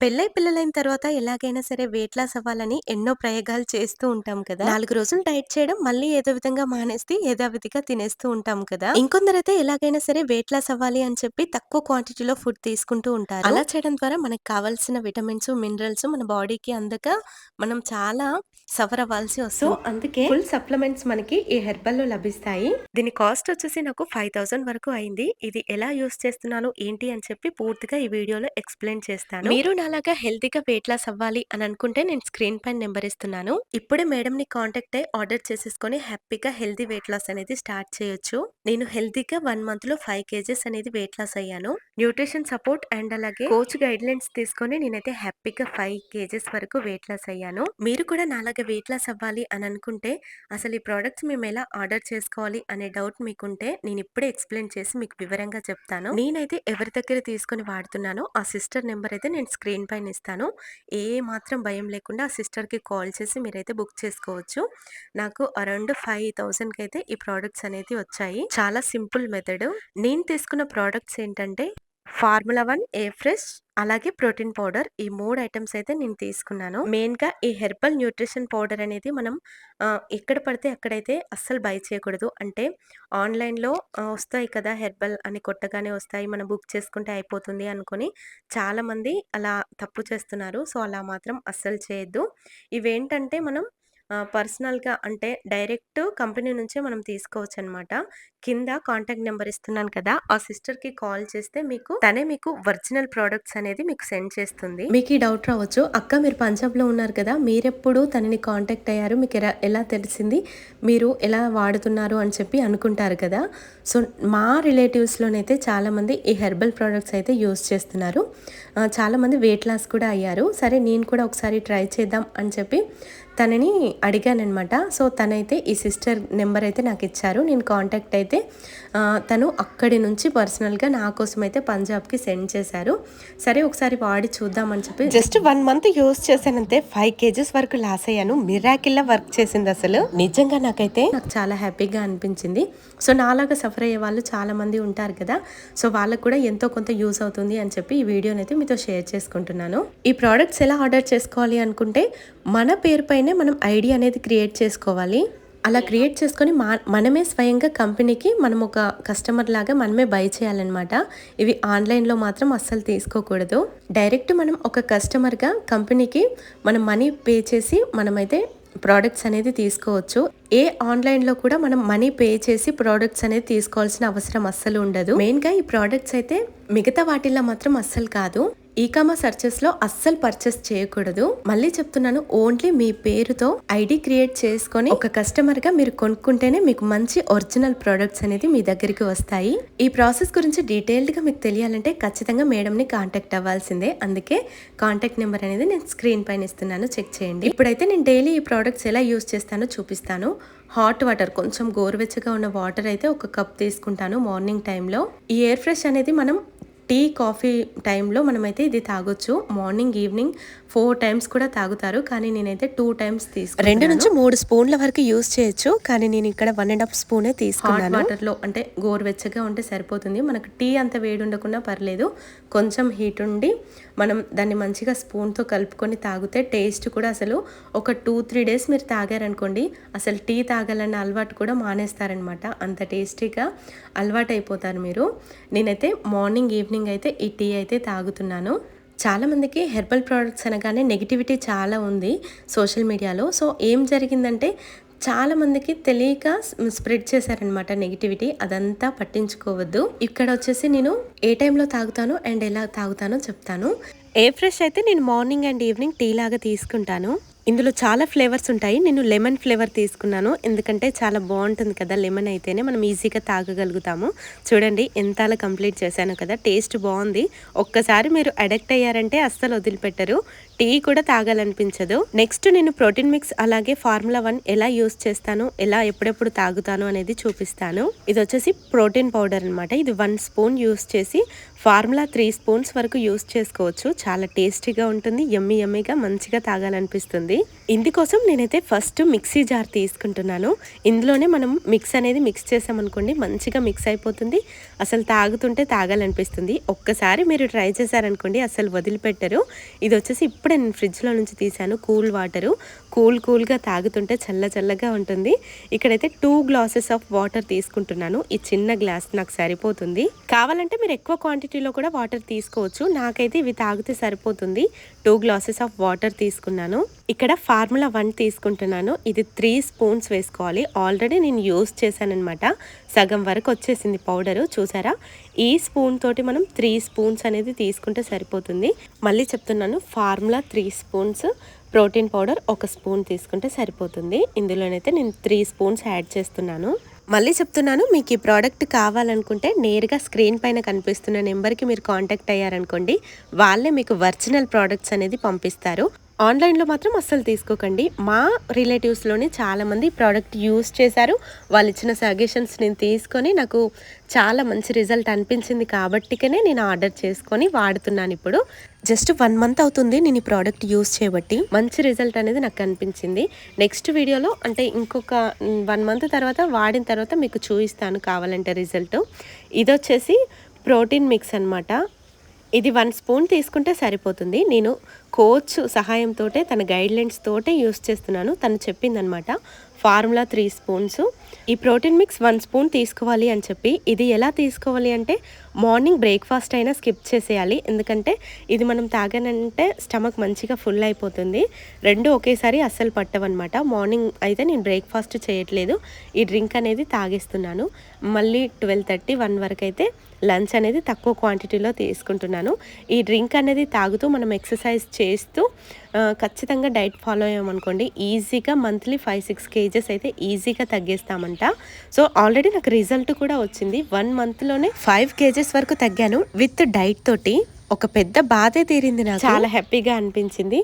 పెళ్ళై పిల్లలైన తర్వాత ఎలాగైనా సరే వెయిట్ లాస్ అవ్వాలని ఎన్నో ప్రయోగాలు చేస్తూ ఉంటాం కదా! 4 రోజులు డైట్ చేయడం, మళ్ళీ ఏదో విధంగా మానేసి యథావిధిగా తినేస్తూ ఉంటాం కదా! ఇంకొందరైతే ఎలాగైనా సరే వెయిట్ లాస్ అవ్వాలి అని చెప్పి తక్కువ క్వాంటిటీలో ఫుడ్ తీసుకుంటూ ఉంటారు. అలా చేయడం ద్వారా మనకు కావాల్సిన విటమిన్స్, మినరల్స్ మన బాడీకి అందక మనం చాలా సఫర్ అవ్వాల్సి వస్తుంది. అందుకే ఫుల్ సప్లిమెంట్స్ మనకి ఈ హెర్బల్‌లో లభిస్తాయి. దీని కాస్ట్ వచ్చేసి నాకు 5000 వరకు అయింది. ఇది ఎలా యూజ్ చేస్తున్నాను, ఏంటి అని చెప్పి పూర్తిగా ఈ వీడియోలో ఎక్స్‌ప్లెయిన్ చేస్తాను. మీరు నాలాగా హెల్తీగా వెయిట్ లాస్ అవ్వాలి అని అనుకుంటే నేను స్క్రీన్ పైన నెంబర్ ఇస్తున్నాను. ఇప్పుడే మేడంని కాంటాక్ట్ అయ్యి ఆర్డర్ చేసేసుకొని హ్యాపీగా హెల్తీ వెయిట్ లాస్ అనేది స్టార్ట్ చేయొచ్చు. నేను హెల్తీగా 1 మంత్‌లో 5 కేజెస్ అనేది వెయిట్ లాస్ అయ్యాను. న్యూట్రిషన్ సపోర్ట్ అండ్ అలాగే కోచ్ గైడ్‌లైన్స్ తీసుకొని నేనైతే హ్యాపీగా ఫైవ్ కేజెస్ వరకు వెయిట్ లాస్ అయ్యాను. మీరు కూడా నాలాగా వెయిట్ లాస్ అవ్వాలి అని అనుకుంటే అసలు ఈ ప్రోడక్ట్స్ మేము ఎలా ఆర్డర్ చేసుకోవాలి అనే డౌట్ మీకుంటే నేను ఇప్పుడే ఎక్స్‌ప్లెయిన్ చేసి మీకు వివరంగా చెప్తాను. నేనైతే ఎవరి దగ్గర తీసుకొని వాడుతున్నానో ఆ సిస్టర్ నెంబర్ అయితే నేను స్క్రీన్ పైన ఇస్తాను. ఏ మాత్రం భయం లేకుండా ఆ సిస్టర్‌కి కాల్ చేసి మీరైతే బుక్ చేసుకోవచ్చు. నాకు అరౌండ్ 5000కి అయితే ఈ ప్రోడక్ట్స్ అనేది వచ్చాయి. చాలా సింపుల్ మెథడ్. నేను తీసుకున్న ప్రోడక్ట్స్ ఏంటంటే ఫార్ములా వన్ ఏ ఫ్రెష్ అలాగే ప్రోటీన్ పౌడర్ ఈ మూడు ఐటమ్స్ అయితే నేను తీసుకున్నాను. మెయిన్‌గా ఈ హెర్బల్ న్యూట్రిషన్ పౌడర్ అనేది మనం ఎక్కడ పడితే అక్కడైతే అస్సలు బై చేయకూడదు. అంటే ఆన్‌లైన్‌లో వస్తాయి కదా! హెర్బల్ అని కొట్టగానే వస్తాయి. మనం బుక్ చేసుకుంటే అయిపోతుంది అనుకొని చాలామంది అలా తప్పు చేస్తున్నారు. సో, అలా మాత్రం అస్సలు చేయొద్దు. ఇవేంటంటే మనం పర్సనల్‌గా అంటే డైరెక్ట్ కంపెనీ నుంచే మనం తీసుకోవచ్చు అనమాట కింద కాంటాక్ట్ నెంబర్ ఇస్తున్నాను కదా! ఆ సిస్టర్‌కి కాల్ చేస్తే మీకు తనే మీకు ఒరిజినల్ ప్రోడక్ట్స్ అనేది మీకు సెండ్ చేస్తుంది. మీకు ఈ డౌట్ రావచ్చు. అక్క మీరు పంజాబ్‌లో ఉన్నారు కదా! మీరెప్పుడు తనని కాంటాక్ట్ అయ్యారు? మీకు ఎలా ఎలా తెలిసింది? మీరు ఎలా వాడుతున్నారు అని చెప్పి అనుకుంటారు కదా! సో, మా రిలేటివ్స్‌లోనైతే చాలామంది ఈ హెర్బల్ ప్రోడక్ట్స్ అయితే యూజ్ చేస్తున్నారు. చాలామంది వెయిట్ లాస్ కూడా అయ్యారు. సరే నేను కూడా ఒకసారి ట్రై చేద్దాం అని చెప్పి తనని అడిగాననమాట. సో, తనైతే ఈ సిస్టర్ నెంబర్ అయితే నాకు ఇచ్చారు. నేను కాంటాక్ట్ అయితే తను అక్కడి నుంచి పర్సనల్‌గా నా కోసం అయితే పంజాబ్‌కి సెండ్ చేశారు. సరే ఒకసారి వాడి చూద్దాం అని చెప్పి జస్ట్ 1 మంత్ యూజ్ చేశానంతే 5 కేజెస్ వరకు లాస్ అయ్యాను. మిరాకిల్‌లా వర్క్ చేసింది అసలు. నిజంగా నాకైతే నాకు చాలా హ్యాపీగా అనిపించింది. సో, నాలాగా సఫర్ అయ్యే వాళ్ళు చాలామంది ఉంటారు కదా! సో, వాళ్ళకి కూడా ఎంతో కొంత యూజ్ అవుతుంది అని చెప్పి ఈ వీడియోనైతే మీతో షేర్ చేసుకుంటున్నాను. ఈ ప్రొడక్ట్స్ ఎలా ఆర్డర్ చేసుకోవాలి అనుకుంటే మన పేరు పైనే మనం ఐడియా అనేది క్రియేట్ చేసుకోవాలి. అలా క్రియేట్ చేసుకొని మా మనమే స్వయంగా కంపెనీకి మనం ఒక కస్టమర్ లాగా మనమే బై చేయాలన్నమాట ఇవి ఆన్‌లైన్‌లో మాత్రం అస్సలు తీసుకోకూడదు. డైరెక్ట్ మనం ఒక కస్టమర్‌గా కంపెనీకి మనం మనీ పే చేసి మనమైతే ప్రోడక్ట్స్ అనేది తీసుకోవచ్చు. ఏ ఆన్‌లైన్‌లో కూడా మనం మనీ పే చేసి ప్రోడక్ట్స్ అనేది తీసుకోవాల్సిన అవసరం అస్సలు ఉండదు. మెయిన్‌గా ఈ ప్రోడక్ట్స్ అయితే మిగతా వాటిల్లో మాత్రం అస్సలు కాదు. ఈ కామర్స్ సెర్చెస్‌లో అస్సలు పర్చేస్ చేయకూడదు. మళ్ళీ చెప్తున్నాను ఓన్లీ మీ పేరుతో ఐడి క్రియేట్ చేసుకొని ఒక కస్టమర్‌గా మీరు కొనుక్కుంటేనే మీకు మంచి ఒరిజినల్ ప్రొడక్ట్స్ అనేది మీ దగ్గరికి వస్తాయి. ఈ ప్రాసెస్ గురించి డీటెయిల్డ్‌గా మీకు తెలియాలంటే ఖచ్చితంగా మేడంని కాంటాక్ట్ అవ్వాల్సిందే. అందుకే కాంటాక్ట్ నెంబర్ అనేది నేను స్క్రీన్ పైన ఇస్తున్నాను చెక్ చేయండి. ఇప్పుడైతే నేను డైలీ ఈ ప్రోడక్ట్స్ ఎలా యూస్ చేస్తానో చూపిస్తాను. హాట్ వాటర్ కొంచెం గోరువెచ్చగా ఉన్న వాటర్ అయితే ఒక కప్ తీసుకుంటాను మార్నింగ్ టైంలో. ఈ ఎయిర్ ఫ్రెష్ అనేది మనం టీ, కాఫీ టైంలో మనమైతే ఇది తాగొచ్చు. మార్నింగ్, ఈవినింగ్ 4 టైమ్స్ కూడా తాగుతారు. కానీ నేనైతే 2 టైమ్స్ తీసుకుంటున్నాను. 2-3 స్పూన్ల వరకు యూజ్ చేయొచ్చు. కానీ నేను ఇక్కడ 1 ½ స్పూనే తీసుకున్నాను. వాటర్‌లో అంటే గోరువెచ్చగా ఉంటే సరిపోతుంది. మనకు టీ అంత వేడి ఉండకున్నా పర్లేదు. కొంచెం హీట్ ఉండి మనం దాన్ని మంచిగా స్పూన్‌తో కలుపుకొని తాగితే టేస్ట్ కూడా అసలు ఒక 2, 3 డేస్ మీరు తాగారనుకోండి అసలు టీ తాగాలన్న అలవాటు కూడా మానేస్తారనమాట. అంత టేస్టీగా అలవాటైపోతారు మీరు. నేనైతే మార్నింగ్, ఈవినింగ్ అయితే ఈ టీ అయితే తాగుతున్నాను. చాలామందికి హెర్బల్ ప్రొడక్ట్స్ అనగానే నెగిటివిటీ చాలా ఉంది సోషల్ మీడియాలో. సో, ఏం జరిగిందంటే చాలామందికి తెలియక స్ప్రెడ్ చేశారనమాట నెగిటివిటీ అదంతా పట్టించుకోవద్దు. ఇక్కడ వచ్చేసి నేను ఏ టైంలో తాగుతాను అండ్ ఎలా తాగుతానో చెప్తాను. ఏ ఫ్రెష్ అయితే నేను మార్నింగ్ అండ్ ఈవినింగ్ టీ లాగా తీసుకుంటాను. ఇందులో చాలా ఫ్లేవర్స్ ఉంటాయి. నేను లెమన్ ఫ్లేవర్ తీసుకున్నాను. ఎందుకంటే చాలా బాగుంటుంది కదా! లెమన్ అయితేనే మనం ఈజీగా తాగగలుగుతాము. చూడండి ఎంతలా కంప్లీట్ చేశాను కదా! టేస్ట్ బాగుంది ఒక్కసారి మీరు అడిక్ట్ అయ్యారంటే అస్సలు వదిలిపెట్టరు. టీ కూడా తాగాలనిపించదు. నెక్స్ట్ నేను ప్రోటీన్ మిక్స్ అలాగే ఫార్ములా వన్ ఎలా యూజ్ చేస్తాను, ఎలా ఎప్పుడెప్పుడు తాగుతాను అనేది చూపిస్తాను. ఇది వచ్చేసి ప్రోటీన్ పౌడర్ అనమాట. ఇది వన్ స్పూన్ యూస్ చేసి ఫార్ములా త్రీ స్పూన్స్ వరకు యూస్ చేసుకోవచ్చు. చాలా టేస్టీగా ఉంటుంది ఎమ్మి ఎమ్మిగా మంచిగా తాగాలనిపిస్తుంది. ఇందుకోసం నేనైతే ఫస్ట్ మిక్సీ జార్ తీసుకుంటున్నాను. ఇందులోనే మనం మిక్స్ అనేది మిక్స్ చేసామనుకోండి మంచిగా మిక్స్ అయిపోతుంది. అసలు తాగుతుంటే తాగాలనిపిస్తుంది. ఒక్కసారి మీరు ట్రై చేశారనుకోండి అసలు వదిలిపెట్టరు. ఇది వచ్చేసి ఇప్పుడే నేను ఫ్రిడ్జ్లో నుంచి తీసాను కూల్ వాటరు. కూల్ కూల్గా తాగుతుంటే చల్ల చల్లగా ఉంటుంది. ఇక్కడైతే టూ గ్లాసెస్ ఆఫ్ వాటర్ తీసుకుంటున్నాను. ఈ చిన్న గ్లాస్ నాకు సరిపోతుంది. కావాలంటే మీరు ఎక్కువ క్వాంటిటీ క్వాంటిటీలో కూడా వాటర్ తీసుకోవచ్చు. నాకైతే ఇవి తాగితే సరిపోతుంది. టూ గ్లాసెస్ ఆఫ్ వాటర్ తీసుకున్నాను. ఇక్కడ ఫార్ములా వన్ తీసుకుంటున్నాను. ఇది త్రీ స్పూన్స్ వేసుకోవాలి. ఆల్రెడీ నేను యూస్ చేశానమాట సగం వరకు వచ్చేసింది పౌడరు. చూసారా? ఈ స్పూన్ తోటి మనం త్రీ స్పూన్స్ అనేది తీసుకుంటే సరిపోతుంది. మళ్ళీ చెప్తున్నాను formula three spoons protein powder ఒక స్పూన్ తీసుకుంటే సరిపోతుంది. ఇందులోనైతే నేను త్రీ స్పూన్స్ యాడ్ చేస్తున్నాను. మళ్ళీ చెప్తున్నాను మీకు ఈ ప్రోడక్ట్ కావాలనుకుంటే నేరుగా స్క్రీన్ పైన కనిపిస్తున్న నెంబర్కి మీరు కాంటాక్ట్ అయ్యారనుకోండి వాళ్ళే మీకు వర్జినల్ ప్రోడక్ట్స్ అనేది పంపిస్తారు. ఆన్లైన్లో మాత్రం అస్సలు తీసుకోకండి. మా రిలేటివ్స్లోనే చాలామంది ప్రోడక్ట్ యూస్ చేశారు. వాళ్ళు ఇచ్చిన సజెషన్స్ నేను తీసుకొని నాకు చాలా మంచి రిజల్ట్ అనిపించింది కాబట్టికనే నేను ఆర్డర్ చేసుకొని వాడుతున్నాను ఇప్పుడు. జస్ట్ వన్ మంత్ అవుతుంది నేను ఈ ప్రోడక్ట్ యూస్ చేయబట్టి. మంచి రిజల్ట్ అనేది నాకు అనిపించింది. నెక్స్ట్ వీడియోలో అంటే ఇంకొక వన్ మంత్ తర్వాత వాడిన తర్వాత మీకు చూపిస్తాను కావాలంటే రిజల్ట్. ఇది వచ్చేసి ప్రోటీన్ మిక్స్ అనమాట ఇది వన్ స్పూన్ తీసుకుంటే సరిపోతుంది. నేను కోచ్ సహాయంతో తన గైడ్లైన్స్ తోటే యూస్ చేస్తున్నాను. తను చెప్పిందనమాట ఫార్ములా త్రీ స్పూన్స్. ఈ ప్రోటీన్ మిక్స్ వన్ స్పూన్ తీసుకోవాలి అని చెప్పి. ఇది ఎలా తీసుకోవాలి అంటే మార్నింగ్ బ్రేక్ఫాస్ట్ అయినా స్కిప్ చేసేయాలి. ఎందుకంటే ఇది మనం తాగానంటే స్టమక్ మంచిగా ఫుల్ అయిపోతుంది. రెండు ఒకేసారి అస్సలు పట్టవన్నమాట మార్నింగ్ అయితే నేను బ్రేక్ఫాస్ట్ చేయట్లేదు. ఈ డ్రింక్ అనేది తాగేస్తున్నాను. మళ్ళీ ట్వెల్వ్ థర్టీ వన్ వరకు అయితే లంచ్ అనేది తక్కువ క్వాంటిటీలో తీసుకుంటున్నాను. ఈ డ్రింక్ అనేది తాగుతూ మనం ఎక్సర్సైజ్ చే చేస్తూ ఖచ్చితంగా డైట్ ఫాలో అయ్యామనుకోండి ఈజీగా మంత్లీ ఫైవ్ సిక్స్ కేజెస్ అయితే ఈజీగా తగ్గేస్తామంట. సో ఆల్రెడీ నాకు రిజల్ట్ కూడా వచ్చింది. వన్ మంత్లోనే ఫైవ్ కేజెస్ వరకు తగ్గాను. విత్ డైట్ తోటి ఒక పెద్ద బాధే తీరింది నాకు. చాలా హ్యాపీగా అనిపించింది.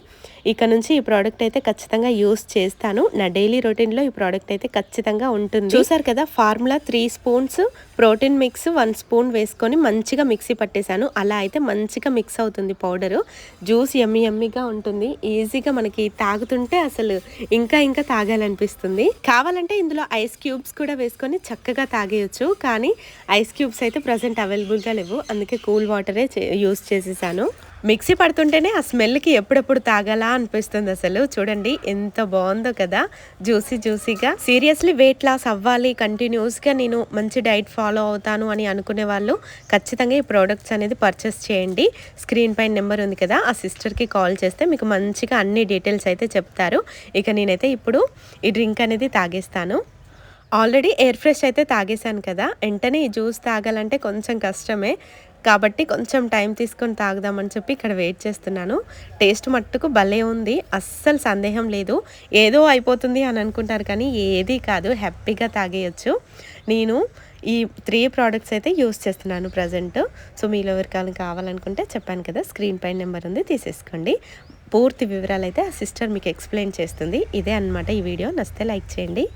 ఇక నుంచి ఈ ప్రోడక్ట్ అయితే ఖచ్చితంగా యూస్ చేస్తాను. నా డైలీ రొటీన్లో ఈ ప్రోడక్ట్ అయితే ఖచ్చితంగా ఉంటుంది. చూసారు కదా formula three spoons protein mix one spoon వేసుకొని మంచిగా మిక్సీ పట్టేశాను. అలా అయితే మంచిగా మిక్స్ అవుతుంది పౌడరు జ్యూస్ ఎమ్మి ఎమ్మిగా ఉంటుంది. ఈజీగా మనకి తాగుతుంటే అసలు ఇంకా ఇంకా తాగాలనిపిస్తుంది. కావాలంటే ఇందులో ఐస్ క్యూబ్స్ కూడా వేసుకొని చక్కగా తాగేయచ్చు. కానీ ఐస్ క్యూబ్స్ అయితే ప్రజెంట్ అవైలబుల్గా లేవు. అందుకే కూల్ వాటరే యూస్ చేసేసాను. మిక్సీ పడుతుంటేనే ఆ స్మెల్కి ఎప్పుడెప్పుడు తాగాలా అనిపిస్తుంది అసలు. చూడండి ఎంత బాగుందో కదా. జ్యూసీ జ్యూసీగా. సీరియస్లీ వెయిట్ లాస్ అవ్వాలి కంటిన్యూస్గా నేను మంచి డైట్ ఫాలో అవుతాను అని అనుకునే వాళ్ళు ఖచ్చితంగా ఈ ప్రోడక్ట్స్ అనేది పర్చేస్ చేయండి. స్క్రీన్ పైన నెంబర్ ఉంది కదా ఆ సిస్టర్కి కాల్ చేస్తే మీకు మంచిగా అన్ని డీటెయిల్స్ అయితే చెప్తారు. ఇక నేనైతే ఇప్పుడు ఈ డ్రింక్ అనేది తాగేస్తాను. ఆల్రెడీ ఎయిర్ ఫ్రెష్ అయితే తాగేశాను కదా. వెంటనే ఈ జ్యూస్ తాగాలంటే కొంచెం కష్టమే. కాబట్టి కొంచెం టైం తీసుకొని తాగుదామని చెప్పి ఇక్కడ వెయిట్ చేస్తున్నాను. టేస్ట్ మట్టుకు భలే ఉంది. అస్సలు సందేహం లేదు. ఏదో అయిపోతుంది అని అనుకుంటారు కానీ ఏది కాదు. హ్యాపీగా తాగేయచ్చు. నేను ఈ త్రీ ప్రోడక్ట్స్ అయితే యూస్ చేస్తున్నాను ప్రజెంట్. సో మీలో ఎవరికైనా కావాలనుకుంటే చెప్పాను కదా స్క్రీన్ పైన నెంబర్ ఉంది తీసేసుకోండి. పూర్తి వివరాలు అయితే ఆ సిస్టర్ మీకు ఎక్స్ప్లెయిన్ చేస్తుంది. ఇదే అనమాట ఈ వీడియో. నచ్చితే లైక్ చేయండి.